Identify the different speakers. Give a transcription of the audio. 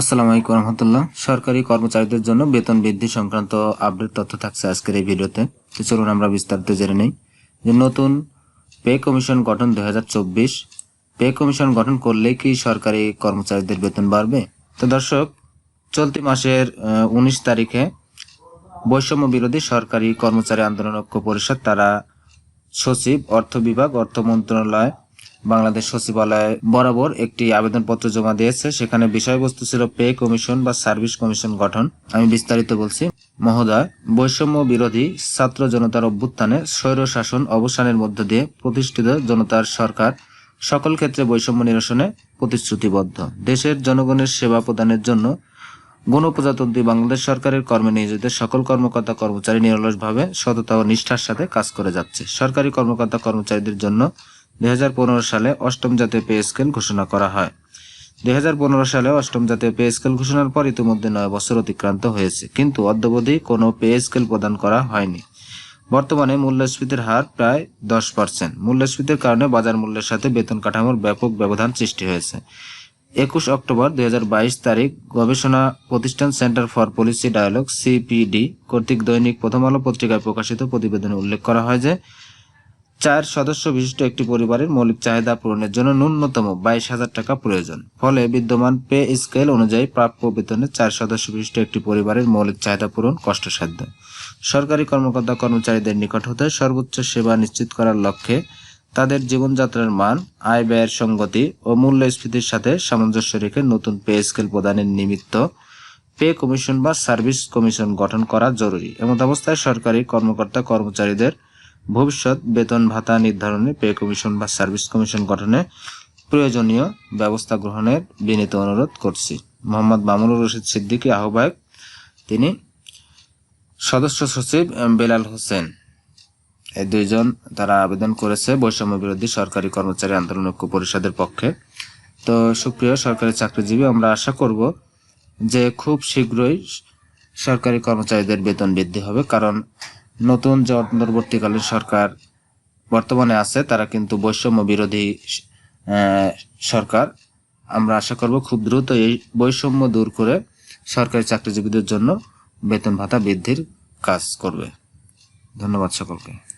Speaker 1: আসসালামু আলাইকুম রহমতুল্লাহ। সরকারি কর্মচারীদের জন্য বেতন বৃদ্ধি সংক্রান্ত আপডেট তথ্য থাকছে আজকের এই ভিডিওতে। তো চলুন আমরা বিস্তারিত জেনে নেই। যে নতুন পে কমিশন গঠন দু হাজার চব্বিশ পে কমিশন গঠন করলে কি সরকারি কর্মচারীদের বেতন বাড়বে? তো দর্শক, চলতি মাসের উনিশ তারিখে বৈষম্য বিরোধী সরকারি কর্মচারী আন্দোলন ঐক্য পরিষদ, তারা সচিব, অর্থ বিভাগ, অর্থ মন্ত্রণালয় বাংলাদেশ সচিবালয় বরাবর একটি আবেদনপত্র জমা দিয়েছে। সেখানে বিষয়বস্তু ছিল পে কমিশন বা সার্ভিস কমিশন গঠন। আমি বিস্তারিত বলছি। মহোদয়, বৈষম্য বিরোধী ছাত্র জনতার অভ্যুত্থানে স্বৈর শাসন অবসানের মধ্য দিয়ে প্রতিষ্ঠিত জনতার সরকার সকল ক্ষেত্রে বৈষম্য নিরসনে প্রতিশ্রুতিবদ্ধ। দেশের জনগণের সেবা প্রদানের জন্য গণপ্রজাতন্ত্রী বাংলাদেশ সরকারের কর্মে নিয়োজিত সকল কর্মকর্তা কর্মচারী নিরলসভাবে সততা ও নিষ্ঠার সাথে কাজ করে যাচ্ছে। সরকারি কর্মকর্তা কর্মচারীদের জন্য দু হাজার পনেরো সালে অষ্টম জাতীয় পে স্কেল ঘোষণা করা হয়। দু হাজার পনেরো সালে অষ্টম জাতীয় পে স্কেল ঘোষণার পর ইতিমধ্যে নয় বছর অতিক্রান্ত হয়েছে, কিন্তু অদ্যবধি কোনো পে স্কেল প্রদান করা হয়নি। বর্তমানে মূল্যস্ফীতির হার প্রায় দশ পার্সেন্ট। মূল্যস্ফীতির কারণে বাজার মূল্যের সাথে বেতন কাঠামোর ব্যাপক ব্যবধান সৃষ্টি হয়েছে। একুশ অক্টোবর দুই হাজার বাইশ তারিখ গবেষণা প্রতিষ্ঠান Centre for Policy Dialogue, CPD, কর্তৃক দৈনিক প্রথম আলো পত্রিকায় প্রকাশিত প্রতিবেদনে উল্লেখ করা হয় যে চার সদস্য বিশিষ্ট একটি পরিবারের মৌলিক চাহিদা পূরণের জন্য ন্যূনতম বাইশ হাজার টাকা প্রয়োজন। ফলে বিদ্যমান পে স্কেল অনুযায়ী প্রাপ্য বেতনে চার সদস্য বিশিষ্ট একটি পরিবারের মৌলিক চাহিদা পূরণ কষ্টসাধ্য। সরকারি কর্মকর্তা কর্মচারীদের নিকট হতে সর্বোচ্চ সেবা নিশ্চিত করার লক্ষ্যে তাদের জীবনযাত্রার মান, আয় ব্যয়ের সঙ্গতি ও মূল্যস্ফীতির সাথে সামঞ্জস্য রেখে নতুন পে স্কেল প্রদানের নিমিত্ত পে কমিশন বা সার্ভিস কমিশন গঠন করা জরুরি। এমত অবস্থায় সরকারি কর্মকর্তা কর্মচারীদের ভবিষ্যৎ বেতন ভাতা নির্ধারণে পে কমিশন বা সার্ভিস কমিশন গঠনে প্রয়োজনীয় ব্যবস্থা গ্রহণের বিনীত অনুরোধ করছি। মোহাম্মদ মামুনুর রশিদ সিদ্দিকী আহ্বায়ক, তিনি সদস্য সচিব বেলাল হোসেন। এই দুইজন তারা আবেদন করেছে বৈষম্য বিরোধী সরকারি কর্মচারী আন্দোলন ঐক্য পরিষদের পক্ষে। তো সুপ্রিয় সরকারি চাকরিজীবী, আমরা আশা করব যে খুব শীঘ্রই সরকারি কর্মচারীদের বেতন বৃদ্ধি হবে, কারণ নতুন যে অন্তর্বর্তীকালীন সরকার বর্তমানে আছে, তারা কিন্তু বৈষম্য বিরোধী সরকার। আমরা আশা করব খুব দ্রুত এই বৈষম্য দূর করে সরকারি চাকরিজীবীদের জন্য বেতন ভাতা বৃদ্ধির কাজ করবে। ধন্যবাদ সকলকে।